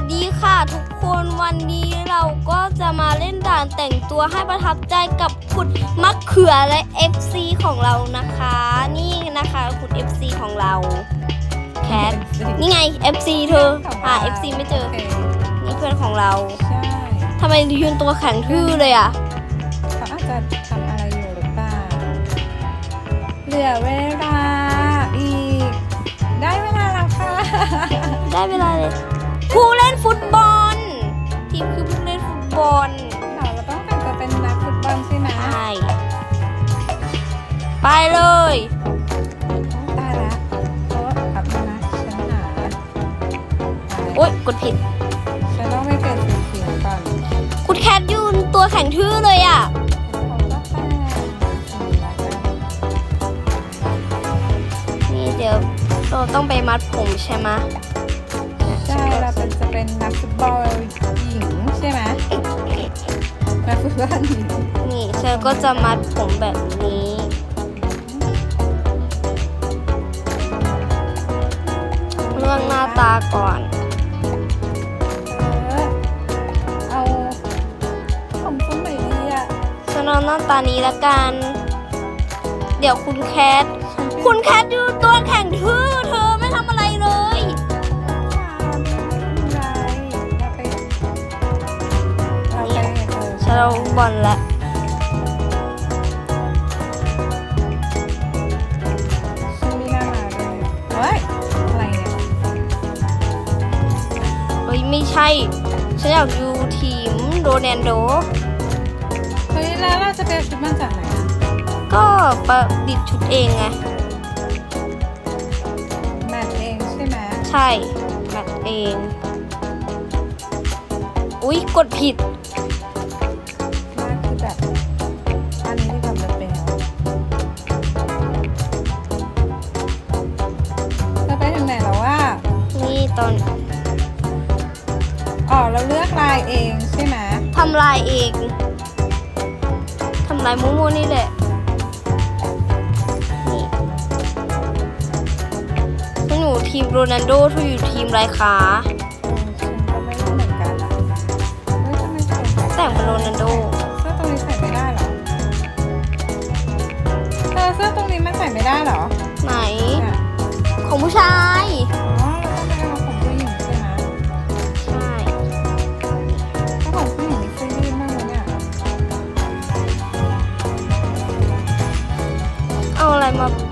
วัสดีค่ะทุกคนวันนี้เราก็จะมาเล่นด่านแต่งตัวให้ประทับใจกับคุณมะเขือและ FC ของเรานะคะ นี่นะคะคุณ FC ของเราแคทนี่ไง FC เธอหา FC ไม่เจอโอเคนี่เพื่อนของเราใช่ทำไมยืนตัวแข็งทื่อเลยอะเขาอาจจะทำอะไรอยู่หรือเปล่าเหลือเวลาอีก ได้เวลาแล้วค่ะ ได้เวลาเลย ผู้เล่นฟุตบอล ทีมคือผู้เล่นฟุตบอลเราเราต้องแต่งตัวเป็นนักฟุตบอลใช่ไหมใช่ไปเลย ตายแล้วโอ๊ะขับมานะฉันหาโอ๊ยกดผิด ฉันต้องไปเปลี่ยนสีผิวก่อนคุณแคทยืนตัวแข็งทื่อเลยอะ เขาก็แต่งสีแล้วกันนี่เดี๋ยวเราต้องไปมัดผมใช่ไหมใช่เราเป็นจะเป็นนักฟุตบอลหญิงใช่ไหมนักฟุตบอลหญิงนี่เธอก็จะมัดผมแบบนี้ เรื่องหน้าตาก่อน เออเอาผมฟุ้งไหนดีอะฉันเอาหน้าตานี้ละกัน เดี๋ยวคุณแคท คุณแคทยืนตัวแข็งทื่อ เออฉันเอาบอลแล้วฉันไม่น่ามาเลยเฮ้ย อะไรเนี่ยเฮ้ยไม่ใช่ ฉันอยากดูทีมโรนัลโด เฮ้ยแล้วเราจะไปเอาชุดมาจากไหนอะก็ประดิษฐ์ชุดเองไง แมทเองใช่ไหมใช่แบบเอง อุ๊ย กดผิด ตอนอ๋อเราเลือกลายเองใช่ไหมทำลายเองทำลายมูมูนี่แหละนี่ฉันอยู่ทีมโรนัลโดเธออยู่ทีมไรคะเออฉันก็ไม่รู้เหมือนกันอะเฮ้ยทำไมใส่เสื้อแต่งเป็นโรนัลโดตรงนี้ใส่ไม่ได้เหรอเออเสื้อตรงนี้มันใส่ไม่ได้เหรอ ไหนเนี่ยของผู้ชาย มาปก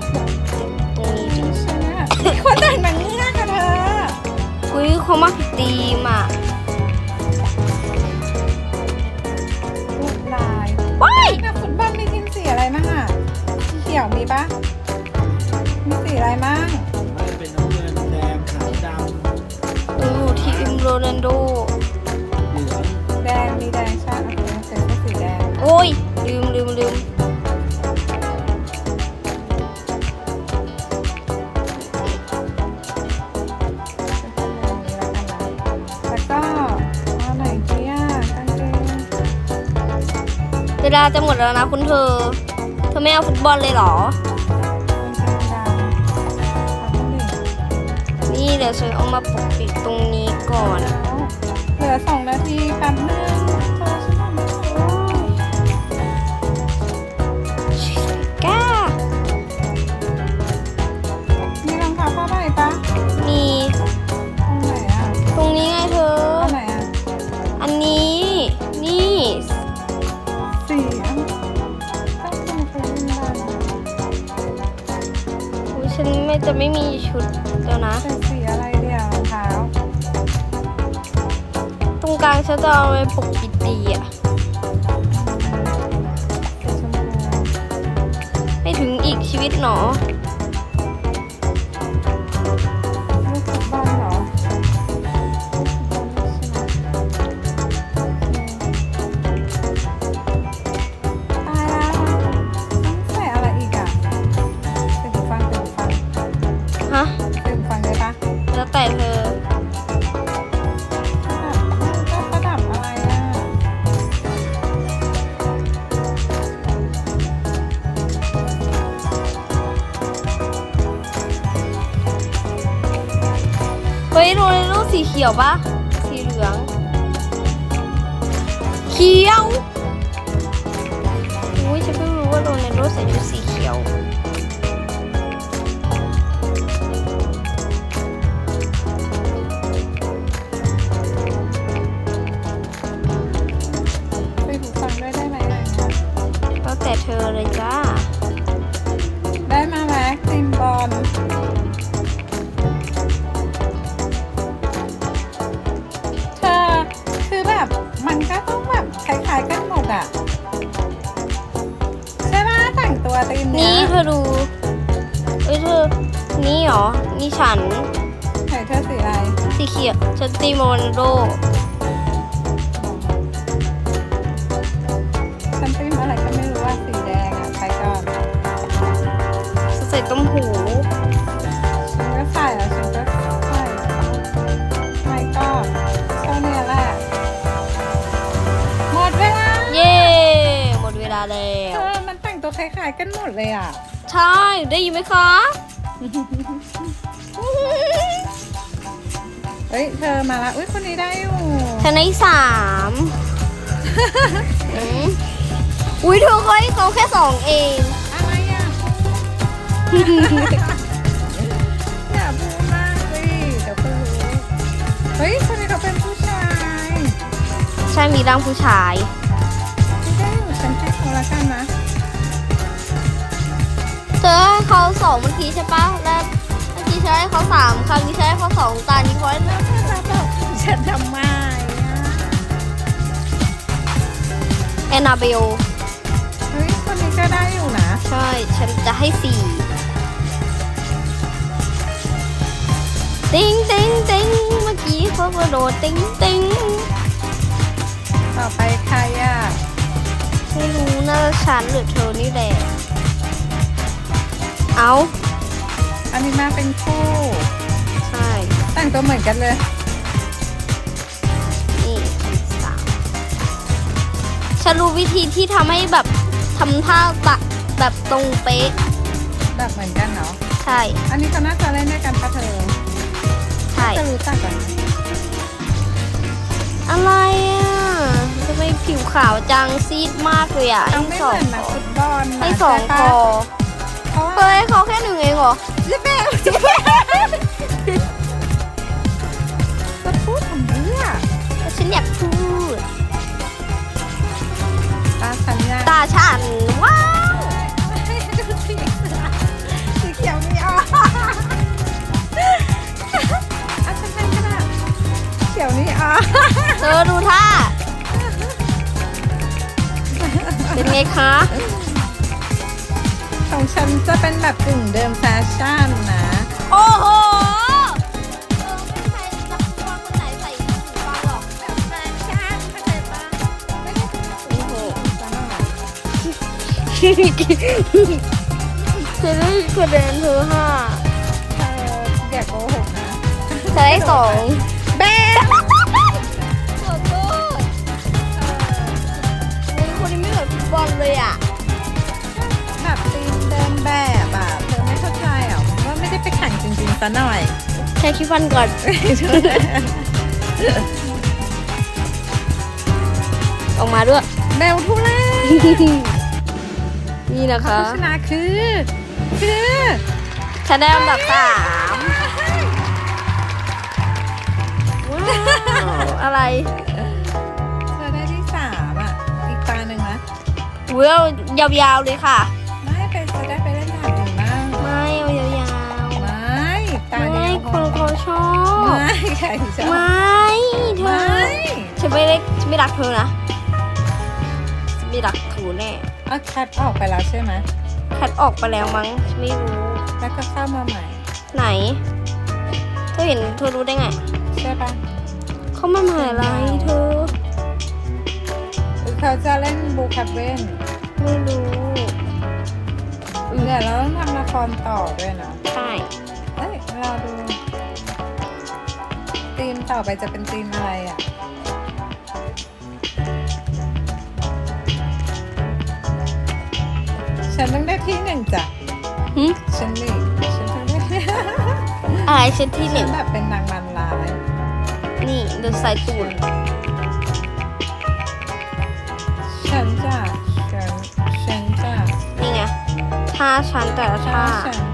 ตรงนี้ดิใช่ไหมคนแต่งหนังเงือกอะเธออุ้ยเขามาผิดธีมอะลูกลายว้ายนักฟุตบอลมีทีมสีอะไรมั่งอะสีเขียวมีปะมีสีอะไรมั่งไม่ว่าจะเป็นน้ำเงินแดงขาวดหนูอยู่ทีมโรนัลโด วลาจะหมดแล้วนะคุณเธอ เธอไม่เอาฟุตบอลเลยเหรอ นี่เดี๋ยวฉันเอามาปกปิดตรงนี้ก่อน เหลือสองนาทีแป๊บนึง ฉันไม่จะไม่มีชุดเดี๋ยวนะใส่สีอะไรเดียวรองเท้าตรงกลางฉันจะเอาไปปกปิดดีอะสีชมพู ไม่ถึงอีกชีวิตหนอ ขียวปะสีสีเหลือง เขียวอุ้ยฉันเพิ่งรู้ว่าโรนัลโดใส่ชุดสีเขียวไปหูฟังด้วยได้ไหมอะก็แต่เธอเลยจ้า นี้นี่ยเธอดูเอ้ยเธอ นี่เหรอ นี่ฉันไหนเธอสีอะไร สีเขียวฉันตีโมโรายๆกันหมดเลยอะ ใช่ ได้ยินไหมคะ เฮ้ย เธอมาละ อุ้ยคนนี้ได้อยู่ฉันได้สามอืมอุ้ยเธอเคยเขาแค่สองเอง อะไรอะอย่าพูดมากสิเดี๋ยวเขารู้เฮ้ย คนนี้เขาเป็นผู้ชายใช่มีร่างผู้ชาย ไม่ได้อยู่ฉันให้เขาละกันนะเธ อให้เขาสองเมื่อกี้ใช่ปะแล้วเมื่อกี้ใช้ให้เขาสามครั้งนี้ใช้ให้เขาสองตานี้เขาให้แล้วเธอจะบอกฉันทำไมอะแอนนาเบลเฮ้ยคนนี้ก็ได้อยู่นะ ใช่ฉันจะให้สี่ติ้งติ้งติ้งเมื่อกี้เขากระโดดติ้งติ้งต่อไปใครอะไม่รู้น่าจะฉันหรือเธอนี่แหละ เอาอันนี้มาเป็นคู่ ใช่แต่งตัวเหมือนกันเลย นี่สามฉันรู้วิธีที่ทำให้แบบทำท่าตะแบบตรงเป๊ะ แบบเหมือนกันเนาะใช่ อันนี้เขาน่าจะเล่นด้วยกันปะเธอใช่จะรู้จักกันไหมอะไรอะทำไมผิวขาวจังซีดมากเลยอะเอาให้ไม่สเหองมือนนักคอฟุตบอลนะให้สองใช่คปะอ เพราะเฮ้ว่ายเขาแค่หนึ่งเองเหรอเจ๊แม่เจ๊แม่จะพูดทำเนี้ยฉันอยากพูด ตาฉันยังตาฉันว้าวดูสีสีเขียวนี่อ๋ออะฉันให้ก็ได้เขียวนี่อ๋อเธอดูท่า เป็นไงคะ ของฉันจะเป็นแบบกึ่งเดิมแฟชั่นนะ โอ้โหเออไม่ใช่นักฟุตบอลคนไหนใส่หูฟังหรอกแบบแฟชั่นเข้าใจปะไม่ได้เป็นโอ้โหซะหน่อยจะได้คะแนนเธอห้าเอออย่าโกหกนะใช้สองเบ๊ขอโทษเฮ้ยคนนี้ไม่เหมือนฟุตบอลเลยอะ แข่งจริงๆซะหน่อย ใช้คิดฟันก่อน ออกมาด้วย เบลทุเล่นี่นะคะผู้ชนะคือ คือฉันได้อันดับสามว้าวอะไรเธอได้ที่สามอะ อีกตาหนึ่งนะเว้ยเอายาวๆเลยค่ะ คนเขาชอบ ไม่ใครชอบไม่เธไม่อฉันไม่ได้ฉันไม่รักเธอนะฉันไม่รักเธอแน่เอาคัดออกไปแล้วใช่ไหมแคทออกไปแล้วมั้งฉันไม่รู้แล้วก็เข้ามาใหม่ ไหน เธอเห็นเธอรู้ได้ไง ใช่ปะเขามาหมายอะไรเธอหรือเขาจะเล่นบูคับเว่นไม่รู้เดี๋ยวเราต้องทำละครต่อด้วยเนาะใช่ เอ้ยเราดูธีมต่อไปจะเป็นธีมอะไรอะฉันต้องได้ที่หนึ่งจ้ะหึฉันนี่ฉันต้องได้ที่อะไรฉันที่หฉันึ่นงแบบเป็นนางมันลาย นี่ดูสายตูนฉันจะฉันฉันจะนี่ไงท่าชั้นแต่ละท่าฉัน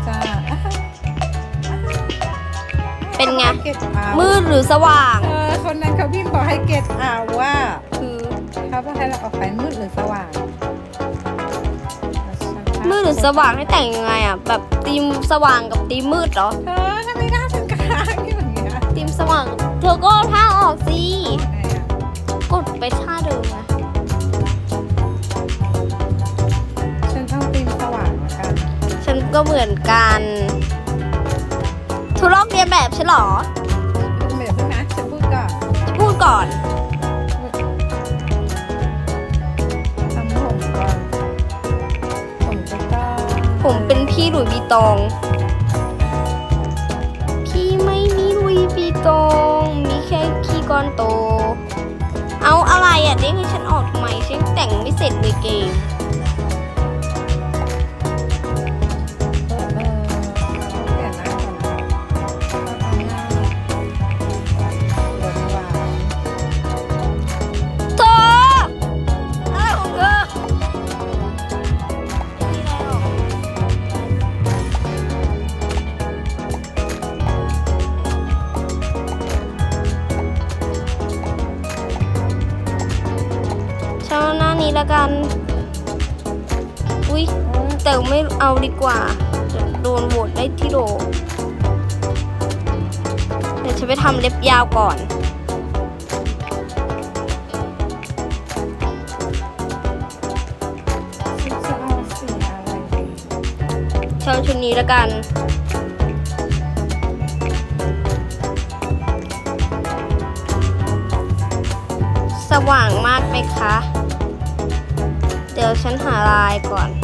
เป็นไงเก็ตเอามืดหรือสว่าง เออคนนั้นเขาพิมพ์บอกให้เก็ตเอาว่าคือเขาบอกให้เราออกไปมืดหรือสว่างมืดหรือสว่างให้แต่งยังไงอะ แบบตีมสว่างกับตีมมืดเหรอเธอทำไมหน้าฉันกลางอยู่อย่างเงี้ยตีมสว่าง เธอก็เอาท่าออกสิไงอะกดไปท่าเดิมนะฉันต้องตีมสว่างละกัน ฉันก็เหมือนกัน ทุลอกเรียนแบบใช่เหรอเดี๋ยวพูดนะฉันพูดก่อนจะพูดก่อน ทำผมก่อนผมจะต้องผมเป็นพี่หลุยส์วีตอง พี่ไม่มีหลุยส์วีตอง มีแค่ขี้ก้อนโต เอาอะไรอะเด้งให้ฉันออกทำไมฉันแต่งไม่เสร็จเลยเกม เอาดีกว่าเดี๋ยวโดนโหวตได้ที่โดเดี๋ยวฉันไปทำเล็บยาวก่อนจะเอาสีอะไรดีเช่าชุดนี้แล้วกันสว่างมากไหมคะ เดี๋ยวฉันหาลายก่อน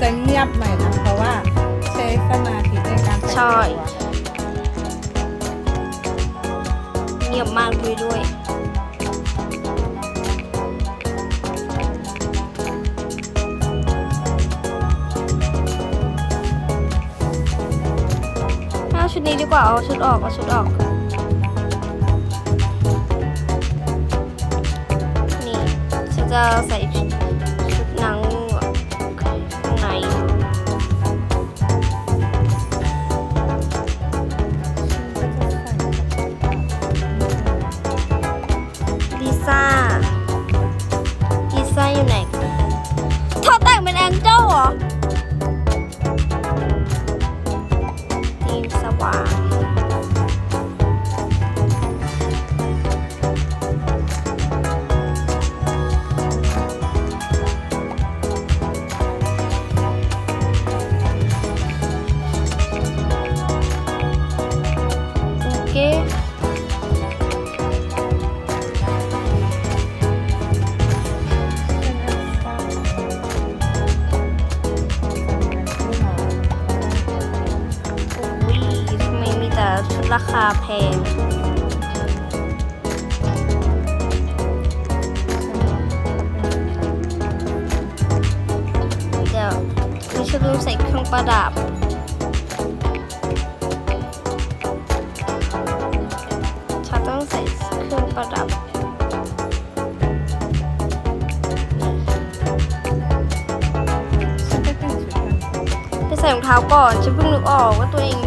จะเงียบหน่อยนะเพราะว่าใช้สมาธิในการแต่งตัวใช่เงียบมากด้วยด้วย เอาชุดนี้ดีกว่า เอาชุดออก เอาชุดออก นี่ ฉันจะใส่ชุด ประดับ ฉันต้องใส่เครื่องประดับไปใส่รองเท้าก่อน ฉันเพิ่งนึกออกว่าตัวเอง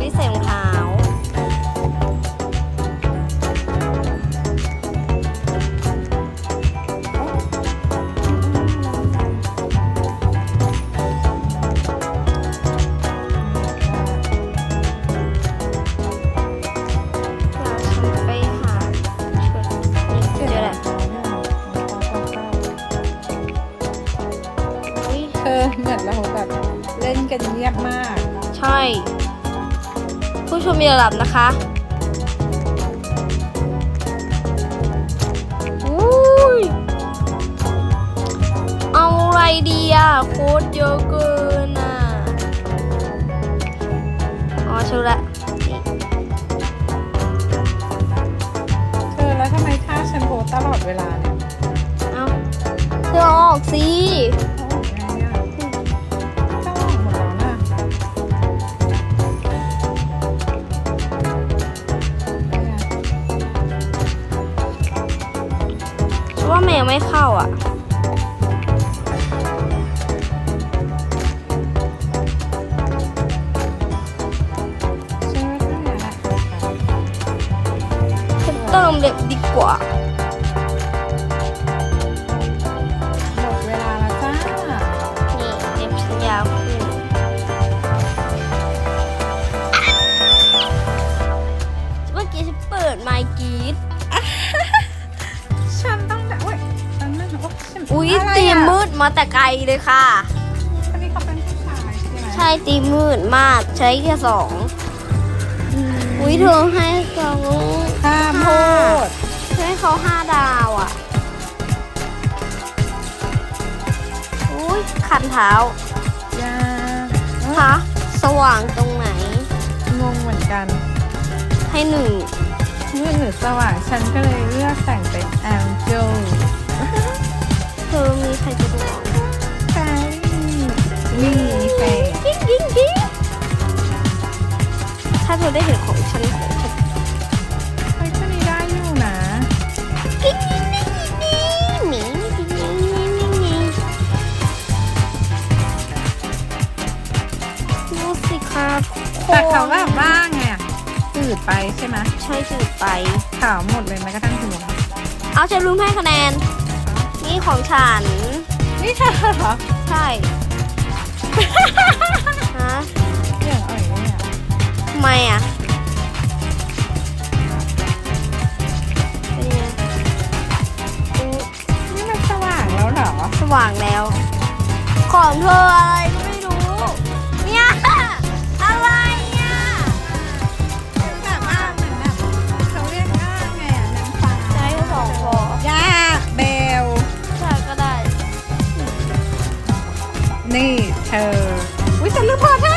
มมีระดับนะคะอุ้ยเอาอะไรดีอะโค้ดเยอะเกินอะอ๋อชูละนี่เธอแล้วทำไมท่าฉันโพสตลอดเวลาเนี่ย เอ้าอกสิโอ้ยไไม่เข้าอะ มืดมาแต่ไกลเลยค่ะอันนี้เขาเป็นผู้ชายใช่ไหมใช่ตีมืดมากใช้แค่สองอุ้ยเธอให้สองห้ามพูดให้เขาห้าดาวอะอุ้ยคันเท้าอย่าคะสว่างตรงไหน งงเหมือนกัน ให้หนึ่งมืดหรือสว่างฉันก็เลยเลือกแต่งเป็นแองเจิลเธอมีใครจะดูออกใช่ นี่เฟย์กิ๊งกิ๊งกิ๊งถ้าเธอได้เห็นของฉันของฉันเฮ้ยตัวนี้ได้อยู่นะกิ๊งกิ๊งกิ๊งกิ๊งหมีกิ๊งกิ๊งกิ๊งกิ๊งกิ๊งดูสิคะทุกคนแต่เขาแบบว่าไงอะจืดไปใช่ไหมใช่จืดไป ขาวหมดเลยแม้กระทั่งหัวเอาฉันรุมให้คะแนน นี่ของฉัน นี่เธอเหรอ ใช่ ฮะเรื่องอ่อยเนี่ยทำไมอะเป็นไงอุ๊ยนี่มันสว่างแล้วเหรอ สว่างแล้ว ของเธออะไร นี่เธออุ้ยฉันลืมพอเธอ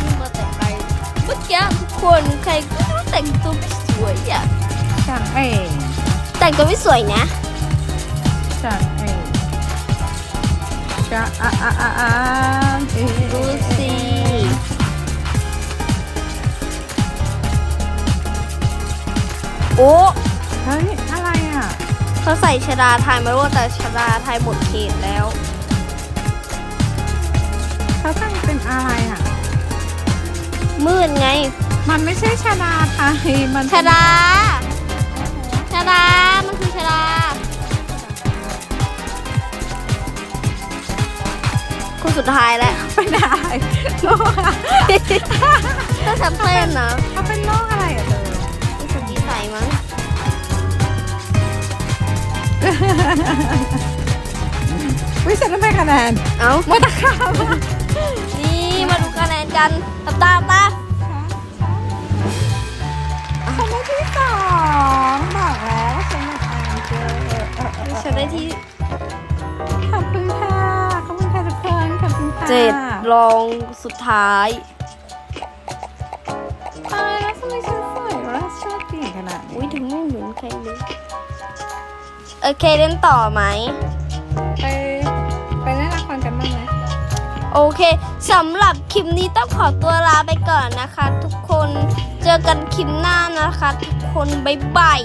นี่มาแต่ไกลเมื่อกี้ทุกคนใครก็รู้แต่งตัวไม่สวยอะฉันเองแต่งตัวไม่สวยนะฉันเองจะอะอะอะอะเอ๊ะดูสิโอ้เฮ้ยอะไร เขาใส่ชดาไทยมารู้แต่ชดาไทยหมดเขตแล้ว เขาแต่งเป็นอะไรอะ มืดไง มันไม่ใช่ชาดาไทย มันชดาชดา มันคือชดาคนสุดท้ายแล้วเป็นอะไรโลกอะถ้าฉันเต้นนะ เขาเป็นโรคอะไรอะเธอ วิฉันต้องให้คะแนน เอ้าหมดราคามานี่มาดูคะแนนกันตามตามตาฉันได้ที่สองบอกแล้วว่าฉันเป็นแองเจิลเออเออเออฉันได้ที่ ขอบคุณค่ะ ขอบคุณค่ะทุกคนขอบคุณค่ะเจ็ดรองสุดท้ายตายแล้วทำไมฉันสวยและโชคดีขนาดนี้อุ้ยถึงไม่เหมือนใครเลย โอเคเล่นต่อไหม ไปไปเล่นละครกันบ้างไหมโอเคสำหรับคลิปนี้ต้องขอตัวลาไปก่อนนะคะ ทุกคนเจอกันคลิปหน้านะคะ ทุกคนบ๊ายบาย